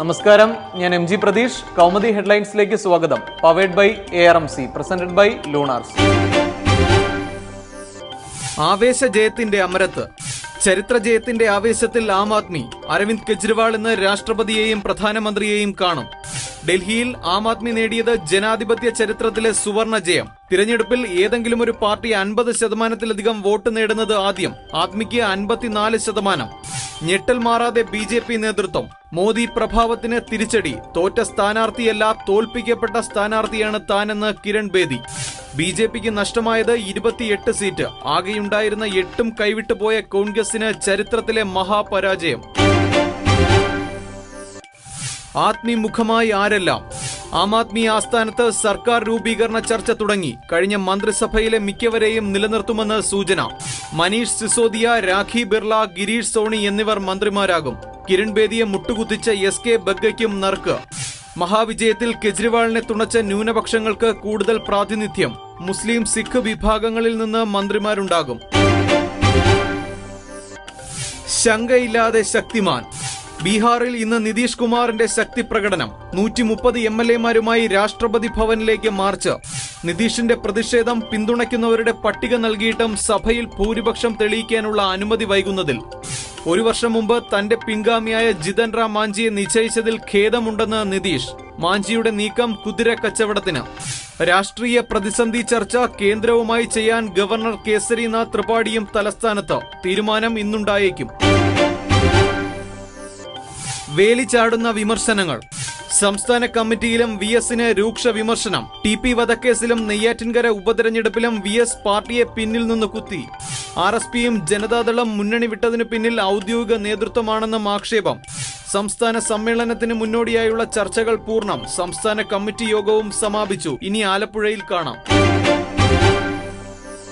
നമസ്കാരം. ഞാൻ M G Pratheesh. Kaumudi ഹെഡ്ലൈൻസിലേക്ക് സ്വാഗതം. Powered by A R M C presented by Lunars ആവേശ ജയത്തിന്റെ അമരത്ത്. ചരിത്ര ജയത്തിന്റെ ആവേശത്തിൽ ആം ആദ്മി അരവിന്ദ് കെജ്രിവാൾ ഇന്ന് രാഷ്ട്രപതിയെയും പ്രധാനമന്ത്രിയെയും കാണും. ഡൽഹിയിൽ ആം ആദ്മി നേടിയത് ജനാധിപത്യ ചരിത്രത്തിലെ സുവർണ ജയം. തിരഞ്ഞെടുപ്പിൽ ഏതെങ്കിലും ഒരു പാർട്ടി അൻപത് ശതമാനത്തിലധികം വോട്ട് നേടുന്നത് ആദ്യം. ആദ്മിക്ക് അൻപത്തിനാല് ശതമാനം. ഞെട്ടൽ മാറാതെ ബി ജെ പി നേതൃത്വം. മോദി പ്രഭാവത്തിന് തിരിച്ചടി. തോറ്റ സ്ഥാനാർത്ഥിയല്ല തോൽപ്പിക്കപ്പെട്ട സ്ഥാനാർത്ഥിയാണ് താനെന്ന് കിരൺ ബേദി. ബി ജെ പിക്ക് നഷ്ടമായത് ഇരുപത്തിയെട്ട് സീറ്റ്. ആകെയുണ്ടായിരുന്ന എട്ടും കൈവിട്ടുപോയ കോൺഗ്രസിന് ചരിത്രത്തിലെ മഹാപരാജയം. ആത്മീമുഖമായി ആരെല്ലാം? ആം ആദ്മി ആസ്ഥാനത്ത് സർക്കാർ രൂപീകരണ ചർച്ച തുടങ്ങി. കഴിഞ്ഞ മന്ത്രിസഭയിലെ മിക്കവരെയും നിലനിർത്തുമെന്ന് സൂചന. മനീഷ് സിസോദിയ രാഖി ബിർള ഗിരീഷ് സോണി എന്നിവർ മന്ത്രിമാരാകും. കിരൺ ബേദിയെ മുട്ടുകുത്തിച്ച എസ് കെ ബഗ്ഗയ്ക്കും നറുക്ക്. മഹാവിജയത്തിൽ കെജ്രിവാളിനെ തുണച്ച ന്യൂനപക്ഷങ്ങൾക്ക് കൂടുതൽ പ്രാതിനിധ്യം. മുസ്ലിം സിഖ് വിഭാഗങ്ങളിൽ നിന്ന് മന്ത്രിമാരുണ്ടാകും. ശങ്കയില്ലാതെ ശക്തിമാൻ. ബീഹാറിൽ ഇന്ന് നിതീഷ് കുമാറിന്റെ ശക്തി പ്രകടനം. നൂറ്റി മുപ്പത് എം എൽ എമാരുമായി രാഷ്ട്രപതി ഭവനിലേക്ക് മാർച്ച്. നിതീഷിന്റെ പ്രതിഷേധം പിന്തുണയ്ക്കുന്നവരുടെ പട്ടിക നൽകിയിട്ടും സഭയിൽ ഭൂരിപക്ഷം തെളിയിക്കാനുള്ള അനുമതി വൈകുന്നതിൽ. ഒരു വർഷം മുമ്പ് തന്റെ പിൻഗാമിയായ ജിതൻ റാം മാഞ്ചിയെ നിശ്ചയിച്ചതിൽ ഖേദമുണ്ടെന്ന് നിതീഷ്. മാഞ്ചിയുടെ നീക്കം കുതിര കച്ചവടത്തിന്. രാഷ്ട്രീയ പ്രതിസന്ധി ചർച്ച കേന്ദ്രവുമായി ചെയ്യാൻ ഗവർണർ കേസരിനാഥ് ത്രിപാഠിയും തലസ്ഥാനത്ത്. തീരുമാനം ഇന്നുണ്ടായേക്കും. വേലിച്ചാടുന്ന വിമർശനങ്ങൾ. സംസ്ഥാന കമ്മിറ്റിയിലും വി എസിന് രൂക്ഷ വിമർശനം. ടി പി വധക്കേസിലും നെയ്യാറ്റിൻകര ഉപതെരഞ്ഞെടുപ്പിലും വി എസ് പാർട്ടിയെ പിന്നിൽ നിന്ന് കുത്തി. ആർ എസ് പിയും ജനതാദളം മുന്നണി വിട്ടതിനു പിന്നിൽ ഔദ്യോഗിക നേതൃത്വമാണെന്നും ആക്ഷേപം. സംസ്ഥാന സമ്മേളനത്തിന് മുന്നോടിയായുള്ള ചർച്ചകൾ പൂർണം. സംസ്ഥാന കമ്മിറ്റി യോഗവും സമാപിച്ചു. ഇനി ആലപ്പുഴയിൽ കാണാം.